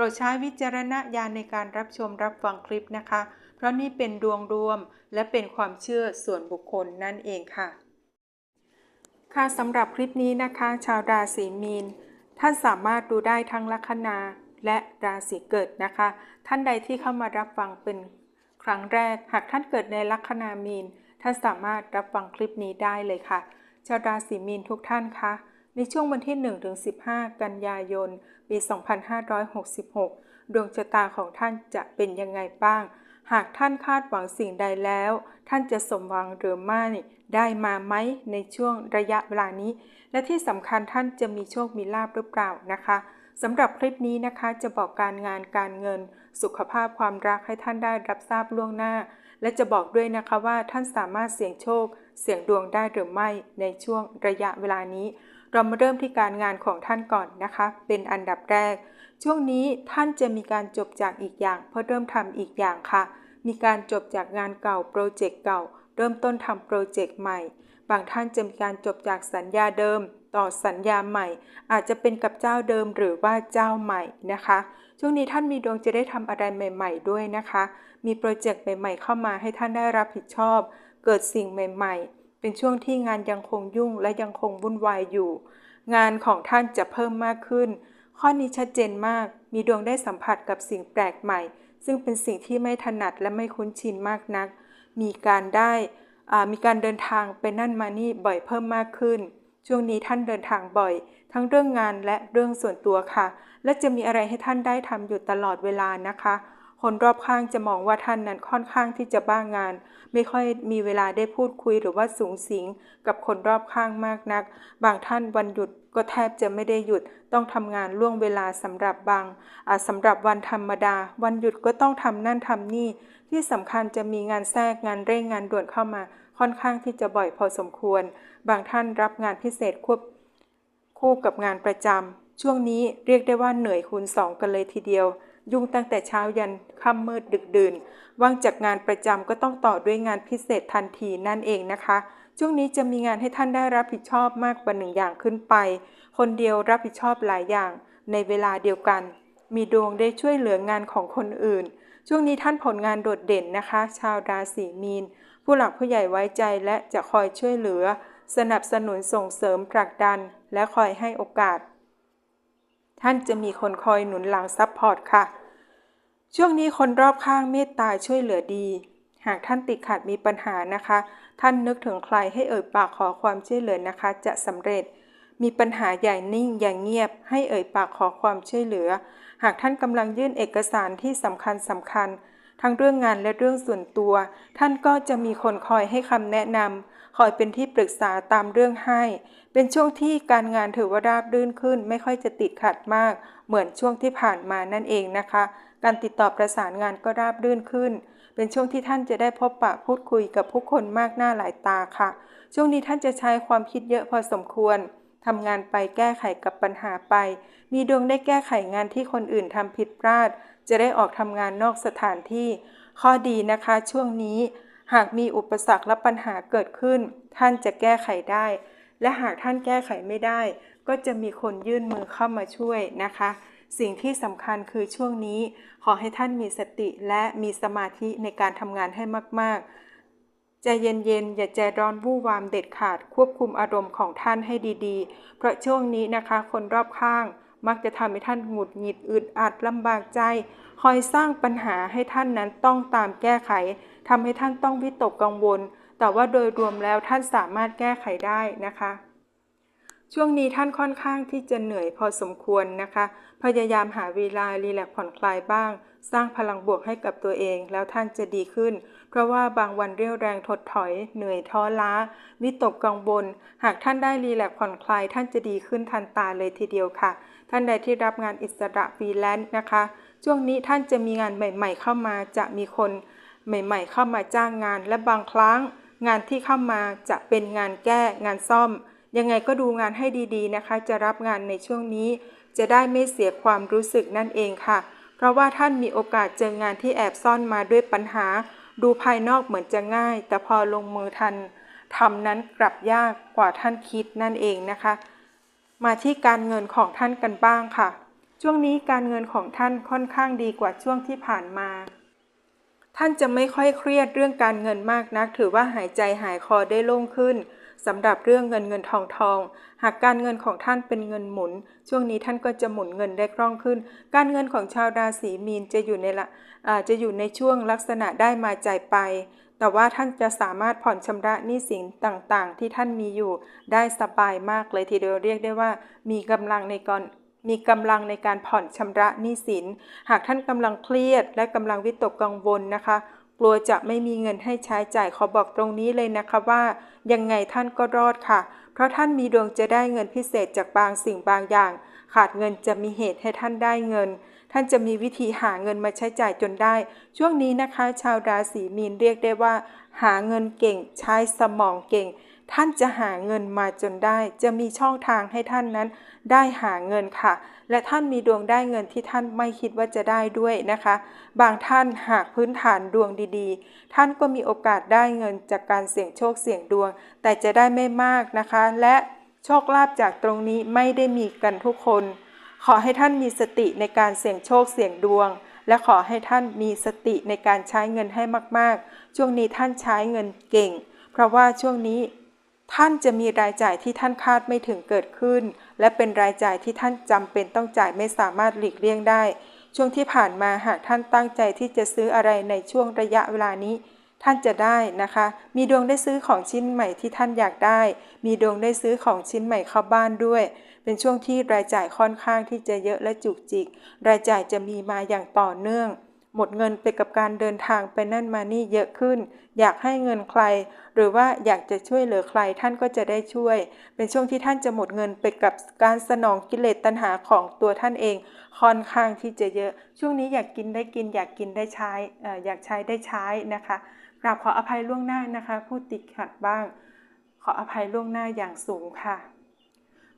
รดใช้วิจารณญาณในการรับชมรับฟังคลิปนะคะ เพราะนี่เป็นดวงรวมและเป็นความเชื่อส่วนบุคคลนั่นเองค่ะ ค่ะสำหรับคลิปนี้นะคะ ชาวราศีมีน ท่านสามารถดูได้ทั้งลัคนาและราศีเกิดนะคะ ท่านใดที่เข้ามารับฟังเป็นครั้งแรก หากท่านเกิดในลัคนามีน ท่านสามารถรับฟังคลิปนี้ได้เลยค่ะ ชาวราศีมีนทุกท่านคะ ในช่วงวันที่ 1-15 กันยายน ปี 2566 ดวงชะตาของท่านจะเป็นยังไงบ้าง หากท่านคาดหวังสิ่งใดแล้ว ท่านจะสมหวังหรือไม่ ได้มาไหมในช่วงระยะเวลานี้ และที่สำคัญท่านจะมีโชคมีลาบหรือเปล่านะคะสำหรับคลิปนี้นะคะจะบอกการงานการเงิน สุขภาพความรักให้ท่านได้รับทราบล่วงหน้า และจะบอกด้วยนะคะว่าท่านสามารถเสี่ยงโชค เสี่ยงดวงได้หรือไม่ในช่วงระยะเวลานี้ เรามาเริ่มที่การงานของท่านก่อนนะคะ เป็นอันดับแรก ช่วงนี้ท่านจะมีการจบจากอีกอย่าง เพื่อเริ่มทำอีกอย่างค่ะ มีการจบจากงานเก่าโปรเจกต์เก่า เริ่มต้นทำโปรเจกต์ใหม่ บางท่านจะมีการจบจากสัญญาเดิม ต่อสัญญาใหม่ อาจจะเป็นกับเจ้าเดิมหรือว่าเจ้าใหม่นะคะ ช่วงนี้ท่านมีดวงจะได้ทำอะไรใหม่ ๆ ด้วยนะคะ มีโปรเจกต์ใหม่ ๆ เข้ามาให้ท่านได้รับผิดชอบ เกิดสิ่งใหม่ ๆ เป็นช่วงที่งานยังคงยุ่งและยังคงวุ่นวายอยู่ งานของท่านจะเพิ่มมากขึ้น ข้อนี้ชัดเจนมาก มีดวงได้สัมผัสกับสิ่งแปลกใหม่ ซึ่งเป็นสิ่งที่ไม่ถนัดและไม่คุ้นชินมากนัก มีการได้มีการเดินทางไปนั่นมานี่บ่อยเพิ่มมากขึ้น ช่วงนี้ท่านเดินทางบ่อย ทั้งเรื่องงานและเรื่องส่วนตัวค่ะ และจะมีอะไรให้ท่านได้ทำอยู่ตลอดเวลานะคะ คนรอบข้างจะมองว่าท่านนั้นค่อนข้างที่จะบ้างงาน ไม่ค่อยมีเวลาได้พูดคุยหรือว่าสูงสิงกับคนรอบข้างมากนัก บางท่านวันหยุดก็แทบจะไม่ได้หยุดต้องทำงานล่วงเวลาสำหรับบางสำหรับวันธรรมดา วันหยุดก็ต้องทำนั่นทำนี่ ที่สำคัญจะมีงานแทรกงานเร่งงานด่วนเข้ามา ค่อนข้างที่จะบ่อยพอสมควร บางท่านรับงานพิเศษควบคู่กับงานประจำช่วงนี้เรียกได้ว่าเหนื่อยคูณสองกันเลยทีเดียว ยุ่งตั้งแต่เช้ายันค่ำมืดดึกดื่น ว่างจากงานประจำก็ต้องต่อด้วยงานพิเศษทันทีนั่นเองนะคะ ช่วงนี้จะมีงานให้ท่านได้รับผิดชอบมากกว่าหนึ่งอย่างขึ้นไป คนเดียวรับผิดชอบหลายอย่าง ในเวลาเดียวกัน มีดวงได้ช่วยเหลืองานของคนอื่น ช่วงนี้ท่านผลงานโดดเด่นนะคะ ชาวราศีมีน ผู้หลักผู้ใหญ่ไว้ใจและจะคอยช่วยเหลือ สนับสนุนส่งเสริมผลักดัน และคอยให้โอกาส ท่านจะมีคนคอยหนุนหลังซัพพอร์ตค่ะ ช่วงนี้คนรอบข้างเมตตาช่วยเหลือดี หากท่านติดขัดมีปัญหานะคะ ท่านนึกถึงใครให้เอ่ยปากขอความช่วยเหลือนะคะ จะสำเร็จ มีปัญหาอย่นิ่งอย่างเงียบ ให้เอ่ยปากขอความช่วยเหลือ หากท่านกำลังยื่นเอกสารที่สำคัญสำคัญทั้งเรื่องงานและเรื่องส่วนตัว ท่านก็จะมีคนคอยให้คำแนะนำ คอยเป็นที่ปรึกษาตามเรื่องให้ เป็นช่วงที่การงานถือว่าราบรื่นขึ้น ไม่ค่อยจะติดขัดมาก เหมือนช่วงที่ผ่านมานั่นเองนะคะ การติดต่อประสานงานก็ราบรื่นขึ้น เป็นช่วงที่ท่านจะได้พบปะพูดคุยกับผู้คนมากหน้าหลายตาค่ะ ช่วงนี้ท่านจะใช้ความคิดเยอะพอสมควรทำงานไปแก้ไขกับปัญหาไป มีดวงได้แก้ไขงานที่คนอื่นทำผิดพลาด จะได้ออกทำงานนอกสถานที่ ข้อดีนะคะช่วงนี้ หากมีอุปสรรคและปัญหาเกิดขึ้น ท่านจะแก้ไขได้ และหากท่านแก้ไขไม่ได้ ก็จะมีคนยื่นมือเข้ามาช่วยนะคะ สิ่งที่สำคัญคือช่วงนี้ ขอให้ท่านมีสติและมีสมาธิในการทำงานให้มาก ๆ ใจเย็น ๆ อย่าใจร้อนวู่วามเด็ดขาด ควบคุมอารมณ์ของท่านให้ดี ๆ เพราะช่วงนี้นะคะ คนรอบข้าง มักจะทำให้ท่านหงุดหงิดอึดอัดลำบากใจ คอยสร้างปัญหาให้ท่านนั้นต้องตามแก้ไขทำให้ท่านต้องวิตกกังวล แต่ว่าโดยรวมแล้วท่านสามารถแก้ไขได้นะคะ ช่วงนี้ท่านค่อนข้างที่จะเหนื่อยพอสมควรนะคะ พยายามหาเวลารีแลกผ่อนคลายบ้าง สร้างพลังบวกให้กับตัวเอง แล้วท่านจะดีขึ้น เพราะว่าบางวันเรี่ยวแรงถดถอย เหนื่อยท้อล้า วิตกกังวล หากท่านได้รีแลกผ่อนคลายท่านจะดีขึ้นทันตาเลยทีเดียวค่ะ ท่านใดที่รับงานอิสระฟรีแลนซ์นะคะ ช่วงนี้ท่านจะมีงานใหม่ ๆ เข้ามาจะมีคนใหม่ ๆ เข้ามาจ้างงาน และบางครั้ง งานที่เข้ามาจะเป็นงานแก้งานซ่อม ยังไงก็ดูงานให้ดีๆนะคะ จะรับงานในช่วงนี้ จะได้ไม่เสียความรู้สึกนั่นเองค่ะ เพราะว่าท่านมีโอกาสเจองานที่แอบซ่อนมาด้วยปัญหา ดูภายนอกเหมือนจะง่าย แต่พอลงมือทันทำนั้นกลับยากกว่าท่านคิดนั่นเองนะคะ มาที่การเงินของท่านกันบ้างค่ะ ช่วงนี้การเงินของท่านค่อนข้างดีกว่าช่วงที่ผ่านมา ท่านจะไม่ค่อยเครียดเรื่องการเงินมากนัก ถือว่าหายใจหายคอได้โล่งขึ้นสำหรับเรื่องเงินเงินทองทอง หากการเงินของท่านเป็นเงินหมุน ช่วงนี้ท่านก็จะหมุนเงินได้คล่องขึ้น การเงินของชาวราศีมีนจะอยู่ในละจะอยู่ในช่วงลักษณะได้มาจ่ายไป แต่ว่าท่านจะสามารถผ่อนชำระหนี้สินต่างๆ ที่ท่านมีอยู่ได้สบายมากเลยทีเดียวเรียกได้ว่า มีกำลังในการมีกำลังในการผ่อนชำระหนี้สิน หากท่านกำลังเครียด และกำลังวิตกกังวลนะคะ กลัวจะไม่มีเงินให้ใช้จ่ายขอบอกตรงนี้เลยนะคะว่ายังไงท่านก็รอดค่ะ เพราะท่านมีดวงจะได้เงินพิเศษจากบางสิ่งบางอย่าง ขาดเงินจะมีเหตุให้ท่านได้เงิน ท่านจะมีวิธีหาเงินมาใช้จ่ายจนได้ ช่วงนี้นะคะ ชาวราศีมีนเรียกได้ว่า หาเงินเก่ง ใช้สมองเก่ง ท่านจะหาเงินมาจนได้ จะมีช่องทางให้ท่านนั้น ได้หาเงินค่ะ และท่านมีดวงได้เงินที่ท่านไม่คิดว่าจะได้ด้วยนะคะ บางท่านหากพื้นฐานดวงดีๆ ท่านก็มีโอกาสได้เงินจากการเสี่ยงโชคเสี่ยงดวง แต่จะได้ไม่มากนะคะ และโชคลาภจากตรงนี้ไม่ได้มีกันทุกคน ขอให้ท่านมีสติในการเสี่ยงโชคเสี่ยงดวง และขอให้ท่านมีสติในการใช้เงินให้มากๆ ช่วงนี้ท่านใช้เงินเก่ง เพราะว่าช่วงนี้ท่านจะมีรายจ่ายที่ท่านคาดไม่ถึงเกิดขึ้น และเป็นรายจ่ายที่ท่านจำเป็นต้องจ่ายไม่สามารถหลีกเลี่ยงได้ ช่วงที่ผ่านมาหากท่านตั้งใจที่จะซื้ออะไรในช่วงระยะเวลานี้ ท่านจะได้นะคะ มีดวงได้ซื้อของชิ้นใหม่ที่ท่านอยากได้ มีดวงได้ซื้อของชิ้นใหม่เข้าบ้านด้วย เป็นช่วงที่รายจ่ายค่อนข้างที่จะเยอะและจุกจิก รายจ่ายจะมีมาอย่างต่อเนื่อง หมดเงินไปกับการเดินทางไปนั่นมานี่เยอะขึ้น อยากให้เงินใคร หรือว่าอยากจะช่วยเหลือใครท่านก็จะได้ช่วย เป็นช่วงที่ท่านจะหมดเงินไปกับการสนองกิเลสตัณหาของตัวท่านเอง ค่อนข้างที่จะเยอะ ช่วงนี้อยากกินได้กิน อยากกินได้ใช้ อยากใช้ได้ใช้นะคะ กราบขออภัยล่วงหน้านะคะผู้ติดขัดบ้าง ขออภัยล่วงหน้าอย่างสูงค่ะ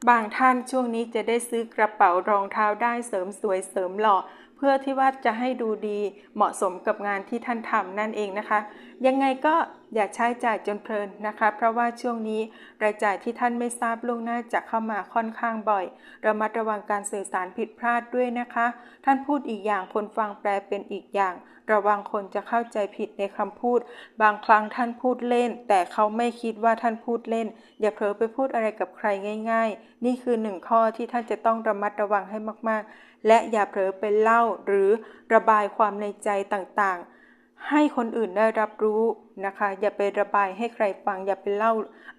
บางท่านช่วงนี้จะได้ซื้อกระเป๋ารองเท้าได้เสริมสวยเสริมหล่อ พื่อที่ว่าจะให้ดูดีเหมาะสมกับงานที่ท่านทำนั่นเองนะคะ ยังไงก็อย่าใช้จ่ายจนเพลินนะคะ เพราะว่าช่วงนี้รายจ่ายที่ท่านไม่ทราบล่วงหน้าจะเข้ามาค่อนข้างบ่อย ระมัดระวังการสื่อสารผิดพลาดด้วยนะคะ ท่านพูดอีกอย่างคนฟังแปลเป็นอีกอย่าง ระวังคนจะเข้าใจผิดในคำพูด บางครั้งท่านพูดเล่น แต่เขาไม่คิดว่าท่านพูดเล่น อย่าเผลอไปพูดอะไรกับใครง่าย ๆ นี่คือหนึ่งข้อที่ท่านจะต้องระมัดระวังให้มากๆ และอย่าเผลอไปเล่าหรือระบายความในใจต่างๆ ให้คนอื่นได้รับรู้นะคะ อย่าไประบายให้ใครฟัง อย่าไปเล่า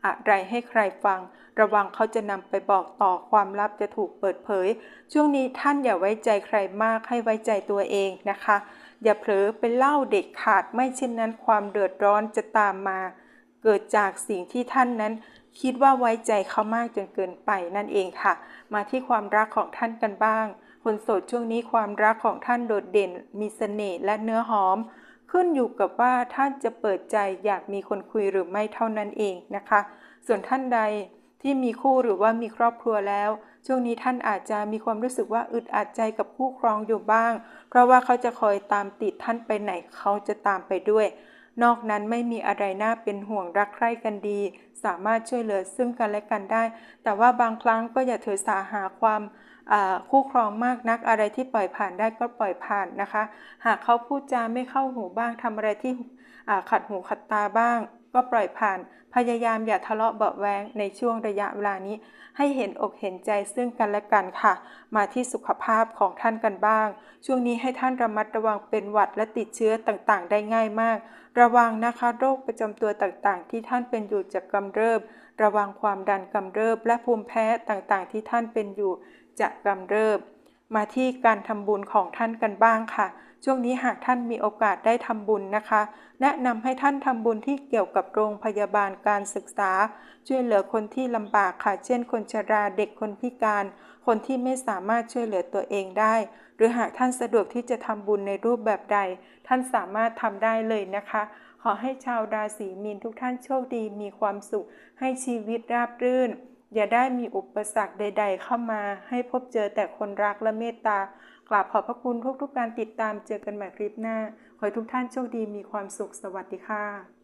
อะไรให้ใครฟัง ระวังเขาจะนำไปบอกต่อความลับจะถูกเปิดเผย ช่วงนี้ท่านอย่าไว้ใจใครมากให้ไว้ใจตัวเองนะคะ อย่าเผลอไปเล่าเด็กขาดไม่เช่นนั้น ความเดือดร้อนจะตามมา เกิดจากสิ่งที่ท่านนั้นคิดว่าไว้ใจเขามากจนเกินไปนั่นเองค่ะ มาที่ความรักของท่านกันบ้าง คนโสดช่วงนี้ความรักของท่านโดดเด่น มีเสน่ห์และเนื้อหอม ขึ้นอยู่กับว่าท่านจะเปิดใจอยากมีคนคุยหรือไม่เท่านั้นเองนะคะ ส่วนท่านใดที่มีคู่หรือว่ามีครอบครัวแล้ว ช่วงนี้ท่านอาจจะมีความรู้สึกว่าอึดอัดใจกับคู่ครองอยู่บ้าง เพราะว่าเขาจะคอยตามติดท่านไปไหนเขาจะตามไปด้วย นอกนั้นไม่มีอะไรน่าเป็นห่วงรักใคร่กันดี สามารถช่วยเหลือซึ่งกันและกันได้ แต่ว่าบางครั้งก็อย่าถือสาหาความ คู่ครองมากนักอะไรที่ปล่อยผ่านได้ก็ปล่อยผ่านนะคะ หากเขาพูดจาไม่เข้าหูบ้างทำอะไรที่ขัดหูขัดตาบ้าง ก็ปล่อยผ่าน พยายามอย่าทะเลาะเบาแวงในช่วงระยะเวลานี้ ให้เห็นอกเห็นใจซึ่งกันและกันค่ะ มาที่สุขภาพของท่านกันบ้าง ช่วงนี้ให้ท่านระมัดระวังเป็นหวัดและติดเชื้อต่างๆ ได้ง่ายมาก ระวังนะคะโรคประจำตัวต่างๆ ที่ท่านเป็นอยู่จากกำเริบ ระวังความดันกำเริบและภูมิแพ้ต่างๆ ที่ท่านเป็นอยู่จะกำเริบ มาที่การทำบุญของท่านกันบ้างค่ะ ช่วงนี้หากท่านมีโอกาสได้ทำบุญนะคะ แนะนำให้ท่านทำบุญที่เกี่ยวกับโรงพยาบาลการศึกษา ช่วยเหลือคนที่ลำบากค่ะ เช่น คนชราเด็กคนพิการ คนที่ไม่สามารถช่วยเหลือตัวเองได้ หรือหากท่านสะดวกที่จะทำบุญในรูปแบบใด ท่านสามารถทำได้เลยนะคะ ขอให้ชาวราศีมีนทุกท่านโชคดีมีความสุข ให้ชีวิตราบรื่น อย่าได้มีอุปสรรคใด ๆ เข้ามา ให้พบเจอแต่คนรักและเมตตากราบขอบพระคุณทุกๆการติดตามเจอกันใหม่คลิปหน้า ขอให้ทุกท่านโชคดีมีความสุขสวัสดีค่ะ